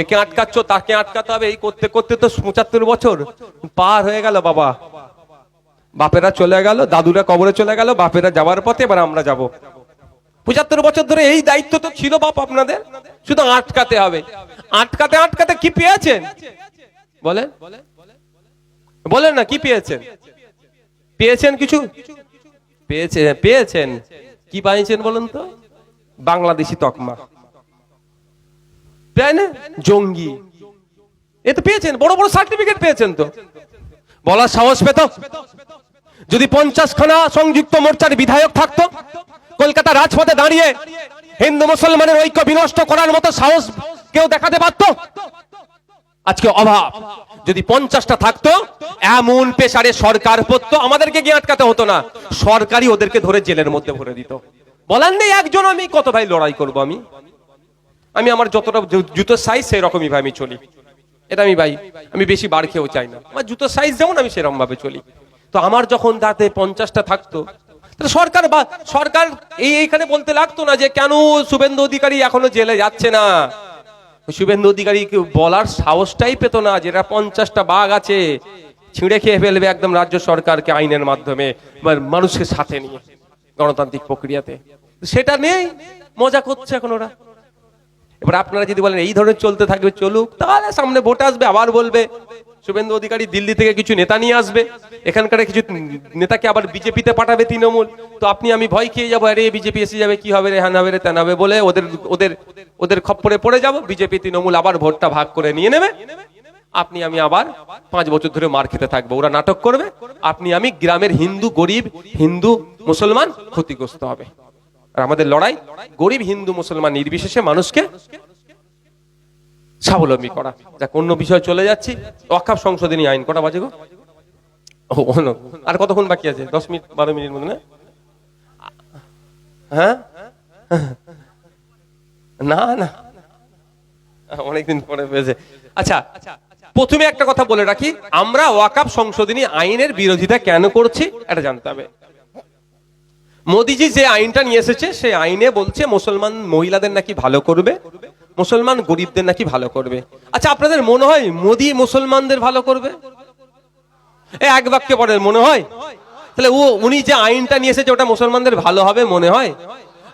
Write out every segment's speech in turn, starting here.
একে আটকাচ্ছ, তাকে আটকাতে হবে। এই করতে করতে তো পঁচাত্তর বছর পার হয়ে গেল বাবা। বাপেরা চলে গেল, দাদুরা কবরে চলে গেল, বাপেরা যাওয়ার পথে এবার আমরা যাব। পঁচাত্তর বছর ধরে এই দায়িত্ব তো ছিল বাপ আপনাদের, শুধু আটকাতে হবে। আটকাতে আটকাতে কি পেয়েছেন? বলেন। বলেন না, কি পেয়েছেন? পেয়েছেন কিছু? পেয়েছে, পেয়েছেন। কি পাইছেন বলুন তো? বাংলাদেশি তকমা। তাই না জঙ্গি। এ তো পেয়েছেন, বড় বড় সার্টিফিকেট পেয়েছেন তো। বলার সাহস পেত? যদি পঞ্চাশ খানা সংযুক্ত মোর্চার বিধায়ক থাকতো, কলকাতা রাজপথে দাঁড়িয়ে হিন্দু মুসলমানের ঐক্য বিনষ্ট করার মতো সাহস কেউ দেখাতে পারতো? আজকে অভাব। যদি পঞ্চাশটা থাকতো, এমন পেশারে সরকার পড়তো, আমাদেরকে গিয়ে আটকাতে হতো না। সরকারি ওদেরকে ধরে জেলের মধ্যে ভরে দিত। বলার নেই, একজন আমি, কত ভাই লড়াই করব আমি? আমি আমার যতটা জু- জুতোর সাইজ সেই রকমই ভাই আমি চলি। এটা আমি ভাই, আমি বেশি বার খেয়েও চাই না। আমার জুতোর সাইজ যেমন আমি সেরকম ভাবে চলি। তো আমার যখন তাতে পঞ্চাশটা থাকতো সরকার বা, সরকার এই এইখানে বলতে লাগতো না যে, কেন শুভেন্দু অধিকারী এখনও জেলে যাচ্ছে না? শুভেন্দু অধিকারী বলার সাহসটাই পেত না যেটা পঞ্চাশটা বাঘ আছে, ছিঁড়ে খেয়ে ফেলবে একদম রাজ্য সরকারকে আইনের মাধ্যমে মানুষকে সাথে নিয়ে গণতান্ত্রিক প্রক্রিয়াতে। সেটা নেই, মজা করছে এখন ওরা। এবার আপনারা যদি বলেন এই ধরনের চলতে থাকবে, চলুক, তাহলে সামনে ভোট আসবে, আবার বলবে, শুভেন্দু অধিকারী দিল্লি থেকে কিছু নেতা নিয়ে আসবে, এখানকার কিছু নেতাকে আবার বিজেপিতে পাঠাবে তৃণমূল। তো আপনি, আমি ভয় খেয়ে যাব, আরে, বিজেপি এসে যাবে, কি হবে রে হ্যান হবে রে তেন হবে বলে ওদের ওদের ওদের খপ্পরে পড়ে যাব, বিজেপি তৃণমূল আবার ভোটটা ভাগ করে নিয়ে নেবে। আপনি, আমি আবার পাঁচ বছর ধরে মার খেতে থাকব, ওরা নাটক করবে। আপনি, আমি গ্রামের হিন্দু গরিব, হিন্দু মুসলমান ক্ষতিগ্রস্ত হবে। আর আমাদের লড়াই গরিব হিন্দু মুসলমান নির্বিশেষে মানুষকে স্বাবলম্বী করা। যাক, অন্য বিষয় চলে যাচ্ছি। অকাপ সংশোধনী আইন কটা বাজে গো. আর কতক্ষণ বাকি আছে? দশ মিনিট, বারো মিনিট মধ্যে হ্যাঁ? না না। অনেকদিন পরে পেয়েছে। আচ্ছা প্রথমে একটা কথা বলে রাখি। আমরা ওয়াকাপ সংশোধনী আইনের বিরোধিতা কেন করছি? এটা জানতে হবে। মোদিজি যে আইনটা নিয়ে এসেছে, সেই আইনে বলছে মুসলমান মহিলাদের নাকি ভালো করবে, মুসলমান গরিবদের নাকি ভালো করবে। আচ্ছা আপনাদের মনে হয় মোদি মুসলমানদের ভালো করবে? এক বাক্যে পড়ে মনে হয়? তাহলে ও, উনি যে আইনটা নিয়ে এসেছে, ওটা মুসলমানদের ভালো হবে মনে হয়?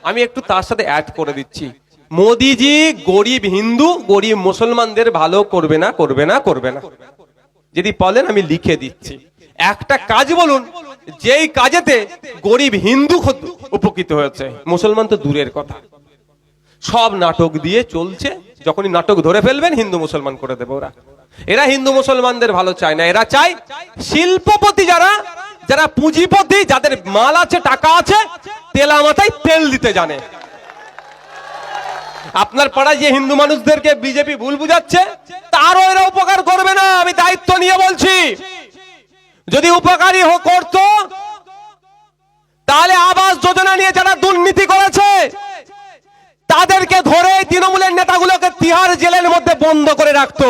আমি একটু তার সাথে অ্যাড করে দিচ্ছি। মোদিজি গরিব হিন্দু, গরিব মুসলমানদের ভালো করবে না করবে না করবে না। যদি বলেন, আমি লিখে দিচ্ছি। একটা কাজ বলুন যেই কাজেতে গরিব হিন্দু উপকৃত হয়েছে, মুসলমান তো দূরের কথা। সব নাটক দিয়ে চলছে, যখনই নাটক ধরে ফেলবেন, হিন্দু মুসলমান করে দেবে ওরা। এরা হিন্দু মুসলমানদের ভালো চায় না, এরা চায় শিল্পপতি যারা যারা পুঁজিপতি, যাদের মাল আছে, টাকা আছে, তেলা মাথায় তেল দিতে জানে। আপনার পাড়ায় যে হিন্দু মানুষদেরকে বিজেপি ভুল বুঝাচ্ছে, তারও এরা উপকার করবে না, আমি দায়িত্ব নিয়ে বলছি। যদি উপকারী করতো। তাহলে আবাস যোজনা নিয়ে যারা দুর্নীতি করেছে, তাদেরকে ধরে তৃণমূলের নেতাগুলোকে তিহার জেলের মধ্যে বন্ধ করে রাখতো।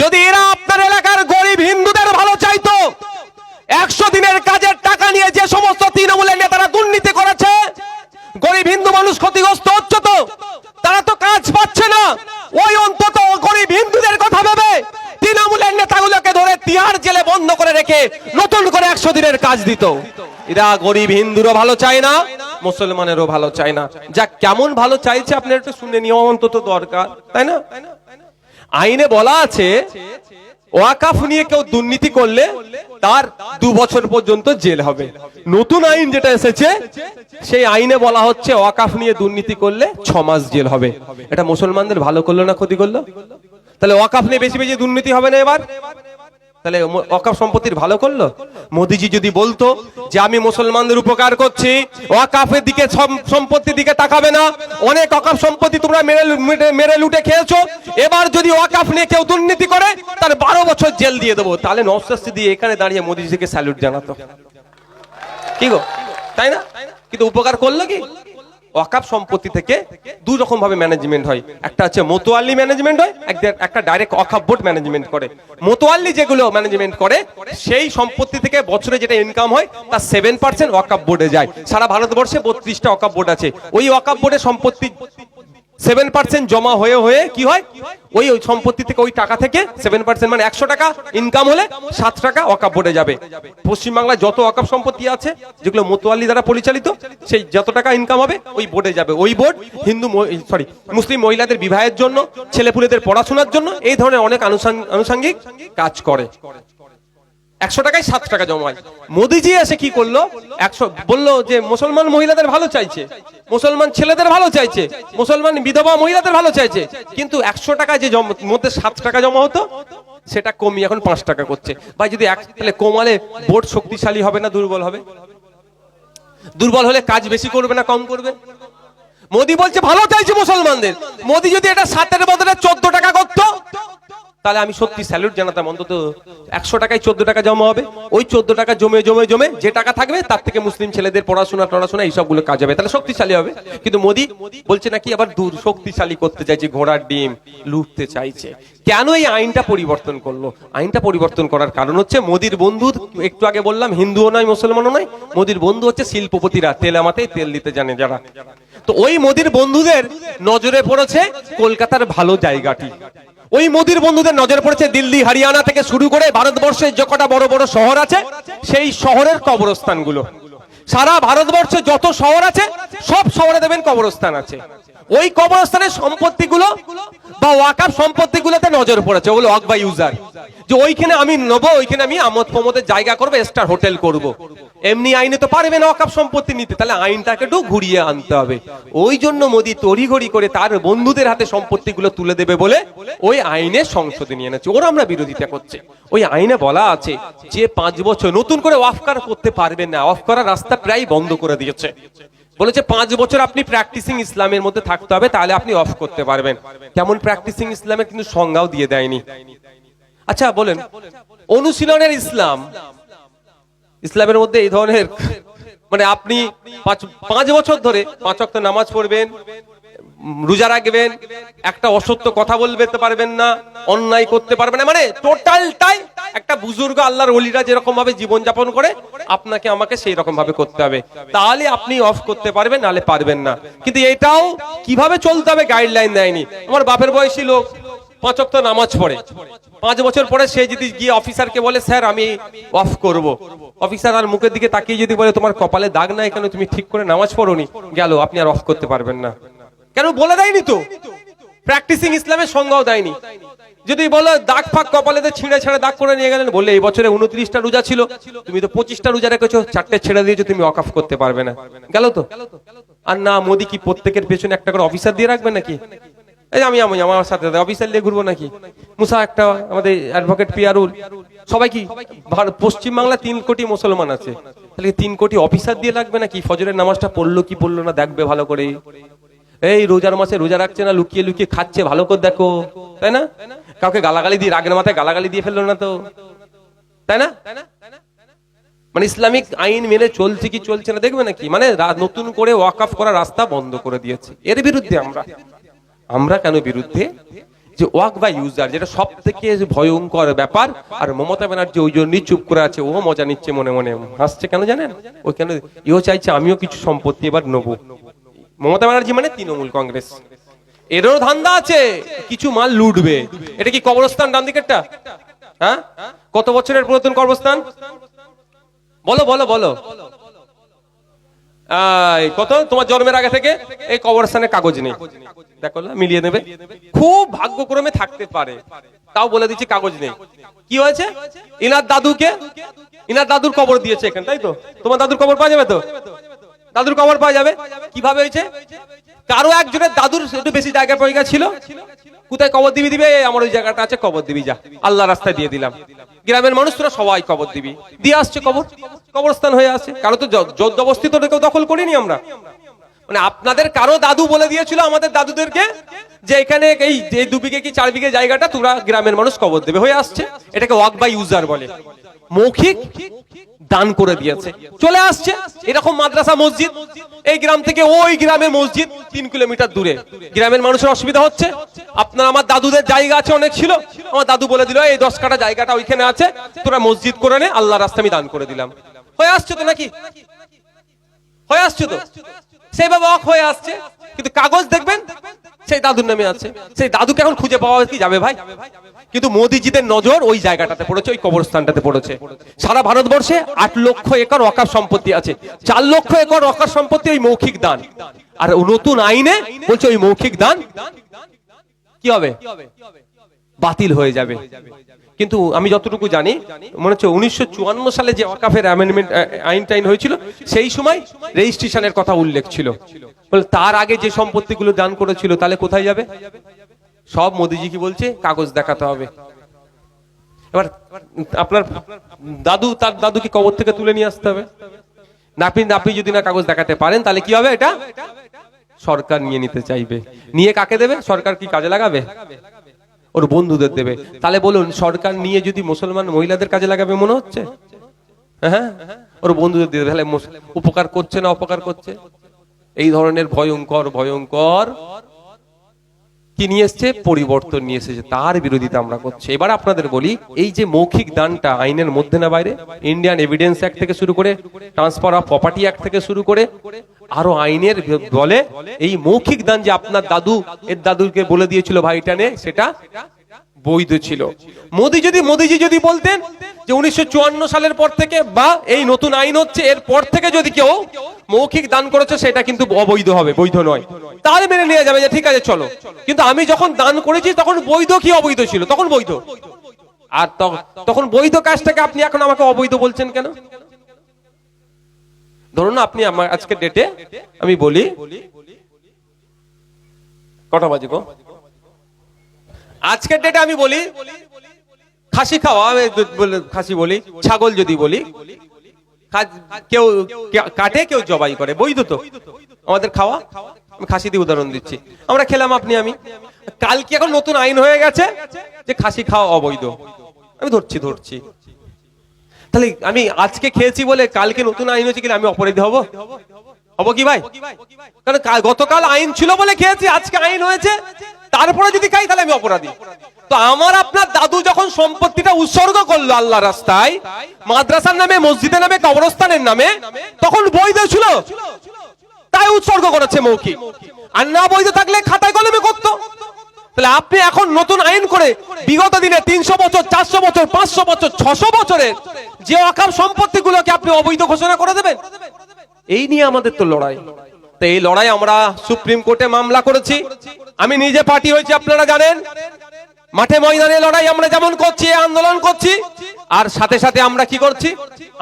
যদি এরা আপনার এলাকার গরিব হিন্দুদের ভালো চাইতো, একশো দিনের কাজের টাকা নিয়ে যে সমস্ত তৃণমূলের নেতারা দুর্নীতি করেছে গরিব হিন্দু মানুষ ক্ষতিগ্রস্ত হচ্ছে তো তারা তো কাজ পাচ্ছে না ওই অন্তত গরিব হিন্দুদের কথা ভেবে তৃণমূলের নেতাগুলোকে ধরে তিহার জেলে বন্ধ করে রেখে নতুন করে একশো দিনের কাজ দিত। এরা গরিব হিন্দুরও ভালো চায় না, মুসলমানেরও ভালো চায় না। যা কেমন ভালো চাইছে আপনার একটু শুনে নেওয়া অন্তত দরকার, তাই না? আইনে বলা আছে, ওয়াকাফ নিয়ে কেউ দুর্নীতি করলে তার দু বছর পর্যন্ত জেল হবে। নতুন আইন যেটা এসেছে, সেই আইনে বলা হচ্ছে ওয়াকাফ নিয়ে দুর্নীতি করলে ছ মাস জেল হবে। এটা মুসলমানদের ভালো করল না ক্ষতি করল? তাহলে ওয়াকাফ নিয়ে বেশি বেশি দুর্নীতি হবে না এবার? তাহলে ওয়াকাফ সম্পত্তির ভালো করল? মোদিজি যদি বলতো যে আমি মুসলমানদের উপকার করছি ওয়াকাফের দিকে সম্পত্তির দিকে তাকাবে না। অনেক ওয়াকাফ সম্পত্তি তোমরা মেরে মেরে- লুটে খেয়েছো। এবার যদি ওয়াকাফ নিয়ে কেউ দুর্নীতি করে, তার বারো বছর জেল দিয়ে দেবো। তাহলে নস্তাস্তি দিয়ে এখানে দাঁড়িয়ে মোদিজিকে স্যালুট জানাতো। কি গো? তাই না? কিন্তু উপকার করল কি? ওয়াকাপ সম্পত্তি থেকে দু রকম ভাবে ম্যানেজমেন্ট হয়। একটা হচ্ছে মোতোয়াল্লি ম্যানেজমেন্ট হয় একটা- ডাইরেক্ট ওয়াকাপ বোর্ড ম্যানেজমেন্ট করে। মোতোয়াল্লি যেগুলো ম্যানেজমেন্ট করে, সেই সম্পত্তি থেকে বছরে যেটা ইনকাম হয়, তার সেভেন পার্সেন্ট ওয়াকাপ বোর্ডে যায়। সারা ভারতবর্ষে বত্রিশটা ওয়াকাপ বোর্ড আছে। ওই ওয়াকাপ বোর্ডে সম্পত্তি সেভেন পার্সেন্ট জমা হয়ে হয়ে কি হয়? ওই ওই সম্পত্তি থেকে ওই টাকা থেকে সেভেন পার্সেন্ট মানে একশো টাকা ইনকাম হলে সাত টাকা ওয়াকাপ বোর্ডে যাবে। পশ্চিমবাংলায় যত ওয়াকাপ সম্পত্তি আছে, যেগুলো মোতোয়ালি দ্বারা পরিচালিত, সেই যত টাকা ইনকাম হবে, ওই বোর্ডে যাবে। ওই বোর্ড হিন্দু সরি মুসলিম মহিলাদের বিবাহের জন্য, ছেলেপুলেদের পড়াশোনার জন্য, এই ধরনের অনেক আনুষাঙ্গ- আনুষঙ্গিক কাজ করে। একশো টাকায় সাত টাকা জমায়। মোদিজি এসে কি করল? একশো বলল যে, মুসলমান মহিলাদের ভালো চাইছে। মুসলমান ছেলেদের ভালো চাইছে। মুসলমান বিধবা মহিলাদের ভালো চাইছে। কিন্তু একশো টাকা যে মধ্যে সাত টাকা জমা হতো, সেটা কমিয়ে এখন পাঁচ টাকা করছে। ভাই, যদি এক তাহলে কমালে বোর্ড শক্তিশালী হবে না, দুর্বল হবে? দুর্বল হলে কাজ বেশি করবে না, কম করবে? মোদি বলছে, ভালো চাইছে মুসলমানদের। মোদি যদি এটা সাতের বদলে চোদ্দ টাকা করতো তাহলে আমি সত্যি স্যালুট জানাতাম অন্তত একশো টাকায় চোদ্দ টাকা জমা হবে। ওই চোদ্দ টাকা জমে জমে জমে যে টাকা থাকবে, তার থেকে মুসলিম ছেলেদের পড়াশোনা, টড়াশোনা, এইসবগুলো কাজ হবে। তাহলে শক্তিশালী হবে। কিন্তু মোদি বলছে নাকি আবার দূর শক্তিশালী করতে চাইছে, ঘোড়ার ডিম লুটতে চাইছে। কেন এই আইনটা পরিবর্তন করল? আইনটা পরিবর্তন করার কারণ হচ্ছে মোদির বন্ধু, একটু আগে বললাম, হিন্দুও নয়, মুসলমানও নয়, মোদির বন্ধু হচ্ছে শিল্পপতিরা, তেল আমাতে তেল দিতে জানে যারা। তো ওই মোদির বন্ধুদের নজরে পড়েছে কলকাতার ভালো জায়গাটি। ওই মোদির বন্ধুদের নজর পড়েছে দিল্লি, হরিয়ানা থেকে শুরু করে ভারতবর্ষের যে কটা বড় বড় শহর আছে, সেই শহরের কবরস্থানগুলো। সারা ভারতবর্ষে যত শহর আছে, সব শহরে দেবেন কবরস্থান আছে। ওই কবরস্থানের সম্পত্তিগুলো বা ওয়াকাফ সম্পত্তিগুলোতে নজর পড়েছে। ওগুলো ওয়াক বাই ইউজার যে ওইখানে আমি নেব, ওইখানে আমি আমোদ প্রমোদের জায়গা করব স্টার হোটেল করব। এমনি আইনে তো পারবে না ওয়াকাফ সম্পত্তি নিতে। তাহলে আইনটাকে একটু ঘুরিয়ে আনতে হবে। ওই জন্য মোদি তড়িঘড়ি করে তার বন্ধুদের হাতে সম্পত্তিগুলো তুলে দেবে বলে ওই আইনের সংশোধনী নিয়ে এনেছে। ওরা আমরা বিরোধিতা করছে। ওই আইনে বলা আছে যে পাঁচ বছর নতুন করে ওয়াফকার করতে পারবেন না। অফ করার রাস্তা প্রায় বন্ধ করে দিয়েছে। বলেছে পাঁচ বছর আপনি প্র্যাকটিসিং ইসলামের মধ্যে থাকতে হবে, তাহলে আপনি অফ করতে পারবেন। কেমন প্র্যাকটিসিং ইসলামের কিন্তু সংজ্ঞাও দিয়ে দেয়নি। আচ্ছা বলেন, অনুশীলনের ইসলাম ইসলামের মধ্যে এই ধরনের মানে আপনি পাঁচ বছর ধরে পাঁচ ওয়াক্ত নামাজ পড়বেন, রোজা রাখবেন, একটা অসত্য কথা বলতে পারবেন না, অন্যায় করতে পারবেন না মানে টোটালটাই একটা বুজুর্গ আল্লাহর অলিরা যেরকম ভাবে জীবন যাপন করে, আপনাকে আমাকে সেই রকম ভাবে করতে হবে। তাহলে আপনি অফ করতে পারবেন, নাহলে পারবেন না। কিন্তু এটাও কীভাবে চলতে হবে গাইডলাইন দেয়নি। আমার বাপের বয়সী লোক পাঁচ ওয়াক্ত নামাজ পড়ে। পাঁচ বছর পরে সে যদি গিয়ে অফিসারকে বলে, স্যার, আমি অফ করব। অফিসার আর মুখের দিকে তাকিয়ে যদি বলে, তোমার কপালে দাগ নাই কেন? তুমি ঠিক করে নামাজ পড়োনি। গেল, আপনি আর অফ করতে পারবেন না। কেন বলে দেয়নি তো? প্র্যাকটিসিং ইসলামের সংজ্ঞাও দেয়নি। যদি বলো, দাগ ফাঁক কপালে ছিঁড়ে ছেড়ে দাগ করে নিয়ে গেলেন বলে এই বছরে উনত্রিশটা রোজা ছিল, তুমি তো পঁচিশটা রোজা রেখেছো, চারটে ছেড়ে দিয়েছ, তুমি অকাফ করতে পারবে না। গেল তো? আর না, মোদি কি প্রত্যেকের পেছনে একটা করে অফিসার দিয়ে রাখবে নাকি? এই আমি আমি আমার সাথে অফিসার নিয়ে ঘুরবো নাকি? মুসা একটা আমাদের অ্যাডভোকেট পিয়ারুল সবাই কি? ভারত পশ্চিমবাংলা তিন কোটি মুসলমান আছে। তাহলে তিন কোটি অফিসার দিয়ে লাগবে নাকি? ফজরের নামাজটা পড়ল কি পড়ল না? দেখবে ভালো করে। এই রোজার মাসে রোজা রাখছে না, লুকিয়ে লুকিয়ে খাচ্ছে, ভালো করে দেখো। তাই না? কাউকে গালাগালি দিয়ে, রাগের মাথায় গালাগালি দিয়ে ফেলল না তো। তাই না? মানে ইসলামিক আইন মেনে চলছে কি চলছে না, দেখবে নাকি? মানে নতুন করে ওয়াকআফ করা রাস্তা বন্ধ করে দিয়েছে। এর বিরুদ্ধে আমরা। আমরা কেন বিরুদ্ধে? যে ওয়াক বা ইউজার, যেটা সব থেকে ভয়ঙ্কর ব্যাপার, আর মমতা ব্যানার্জি ওই জন্যই চুপ করে আছে, ও মজা নিচ্ছে মনে মনে। হাসছে কেন জানেন? ওই কেন, ইও চাইছে আমিও কিছু সম্পত্তি এবার নেব। মমতা ব্যানার্জি মানে তৃণমূল কংগ্রেস। এরও ধান্দা আছে, কিছু মাল লুটবে। এটা কি কবরস্থান, ডান দিকেরটা? হ্যাঁ? কত বছরের পুরাতন কবরস্থান? বলো বলো বলো। কত? তোমার জন্মের আগে থেকে? এই কবরস্থানের কাগজ নেই। দেখো মিলিয়ে নেবে। খুব ভাগ্যক্রমে থাকতে পারে। তাও বলে দিচ্ছি কাগজ নেই। কি হয়েছে? ইনার দাদুকে? ইনার দাদুর কবর দিয়েছে এখানে, তাই তো? তোমার দাদুর কবর পাওয়া যাবে তো? দাদুর কবর পাওয়া যাবে? কীভাবে হয়েছে? কারও একজনের দাদুর একটু বেশি জায়গা পয়গা ছিল কোথায় কবর দিবি দিবে? আমার ওই জায়গাটা আছে, কবর দিবি যা। আল্লাহ রাস্তায় দিয়ে দিলাম। গ্রামের মানুষ তোরা সবাই কবর দিবি। দিয়ে আসছে কবর। কবরস্থান হয়ে আছে কারও তো জবরদস্তি তো কেউ দখল করিনি আমরা। মানে আপনাদের কারও দাদু বলে দিয়েছিল আমাদের দাদুদেরকে যে এখানে এই যে দু বিঘে কি চার বিঘে জায়গাটা তোরা গ্রামের মানুষ কবর দেবে হয়ে আসছে। এটাকে ওয়াক বাই ইউজার বলে। মৌখিক দান করে দিয়েছে। চলে আসছে এরকম মাদ্রাসা মসজিদ। এই গ্রাম থেকে ওই গ্রামের মসজিদ তিন কিলোমিটার দূরে। গ্রামের মানুষের অসুবিধা হচ্ছে। আপনার আমার দাদুদের জায়গা আছে অনেক ছিল। আমার দাদু বলে দিল, এই দশ কাটা জায়গাটা ওইখানে আছে। তোরা মসজিদ করে নে আল্লাহ রাস্তা আমি দান করে দিলাম। হয়ে আসছে তো নাকি? হয়ে আসছে তো? সেইভাবে অক হয়ে আসছে। কিন্তু কাগজ দেখবেন, সেই দাদুর নামে আছে। সেই দাদুকে এখন খুঁজে পাওয়া কি যাবে ভাই? কিন্তু মোদিজিদের নজর ওই জায়গাটাতে পড়েছে, ওই কবরস্থানটাতে পড়েছে। সারা ভারতবর্ষে আট লক্ষ একর অকার সম্পত্তি আছে। চার লক্ষ একর অকার সম্পত্তি ওই মৌখিক দান। আর নতুন আইনে বলছে ওই মৌখিক দান কি হবে? বাতিল হয়ে যাবে। কিন্তু আমি যতটুকু জানি, মনে হচ্ছে উনিশশো চুয়ান্ন সালে যে ওয়াকাফের অ্যামেন্ডমেন্ট আইন টাইন হয়েছিল, সেই সময় রেজিস্ট্রেশনের কথা উল্লেখ ছিল। বলে তার আগে যে সম্পত্তিগুলো দান করেছিল, তাহলে কোথায় যাবে? সব মোদিজি কি বলছে? কাগজ দেখাতে হবে। এবার আপনার দাদু, তার দাদুকে কবর থেকে তুলে নিয়ে আসতে হবে। নাপি নাপি যদি না কাগজ দেখাতে পারেন, তাহলে কি হবে এটা? সরকার নিয়ে নিতে চাইবে। নিয়ে কাকে দেবে? সরকার কি কাজে লাগাবে? ওর বন্ধুদের দেবে। তাহলে বলুন, সরকার নিয়ে যদি মুসলমান মহিলাদের কাজে লাগাবে মনে হচ্ছে? হ্যাঁ ওর বন্ধুদের দেবে। তাহলে উপকার করছে না অপকার করছে? এই ধরনের ভয়ঙ্কর ভয়ঙ্কর কি নিয়ে এসছে? পরিবর্তন নিয়ে এসেছে। তার বিরোধিতা আমরা করছি। এবার আপনাদের বলি, এই যে মৌখিক দানটা আইনের মধ্যে না বাইরে ইন্ডিয়ান এভিডেন্স অ্যাক্ট থেকে শুরু করে ট্রান্সফার অফ প্রপার্টি অ্যাক্ট থেকে শুরু করে, আরও আইনের বলে এই মৌখিক দান যে আপনার দাদু, এর দাদুকে বলে দিয়েছিল ভাইটা নে, সেটা বৈধ ছিল। মোদি যদি, মোদিজি যদি বলতেন যে উনিশশো চুয়ান্ন সালের পর থেকে বা এই নতুন আইন হচ্ছে এর পর থেকে যদি কেউ মৌখিক দান করেছে, সেটা কিন্তু অবৈধ হবে, বৈধ নয়। তাহলে মেনে নেওয়া যাবে যে ঠিক আছে চলো। কিন্তু আমি যখন দান করেছি তখন বৈধ কি অবৈধ ছিল? তখন বৈধ। আর তখন বৈধ কাজটাকে আপনি এখন আমাকে অবৈধ বলছেন কেন? ধরুন আপনি আমার আজকে ডেটে আমি বলি কটা বাজে গো? আজকের ডেটে আমি বলি খাসি খাওয়া আমি খাসি বলি ছাগল যদি বলি কেউ কাটে কেউ জবাই করে বৈধ তো। আমাদের খাওয়া? আমি খাসি দিয়ে উদাহরণ দিচ্ছি। আমরা খেলাম আপনি, আমি। কালকে এখন নতুন আইন হয়ে গেছে যে খাসি খাওয়া অবৈধ। আমি ধরছি ধরছি। তাহলে আমি আজকে খেয়েছি বলে কালকে নতুন আইন হয়েছে কিনা আমি অপরাধী হব? হব কি ভাই? কারণ গতকাল আইন ছিল বলে খেয়েছি, আজকে আইন হয়েছে। তারপরে যদি খাই, তাহলে আমি অপরাধী। তো আমার আপনার দাদু যখন সম্পত্তিটা উৎসর্গ করল আল্লাহ রাস্তায়, মাদ্রাসার নামে, মসজিদের নামে, কবরস্থানের নামে, তখন বৈধ ছিল। তাই উৎসর্গ করেছে মৌখিক। আর না বৈধ থাকলে খাতায় কলমে করতো। তাহলে আপনি এখন নতুন আইন করে বিগত দিনে তিনশো বছর, চারশো বছর, পাঁচশো বছর, ছশো বছরের যে অকাম সম্পত্তিগুলোকে আপনি অবৈধ ঘোষণা করে দেবেন, এই নিয়ে আমাদের তো লড়াই। তো এই লড়াই আমরা সুপ্রিম কোর্টে মামলা করেছি। আমি নিজে পার্টি হয়েছি, আপনারা জানেন। মাঠে ময়দানে লড়াই আমরা যেমন করছি আন্দোলন করছি। আর সাথে সাথে আমরা কি করছি?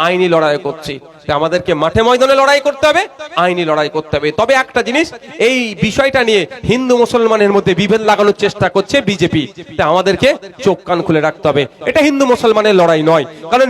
আইনি লড়াই করছি। আমাদেরকে মাঠে ময়দানে লড়াই করতে হবে, আইনি লড়াই করতে হবে। তবে একটা জিনিস, এই বিষয়টা নিয়ে হিন্দু মুসলমানের মধ্যে বিভেদ লাগানোর চেষ্টা করছে বিজেপি। আমাদেরকে চোখ কান খুলে রাখতে হবে। এটা হিন্দু মুসলমানের লড়াই নয়, কারণ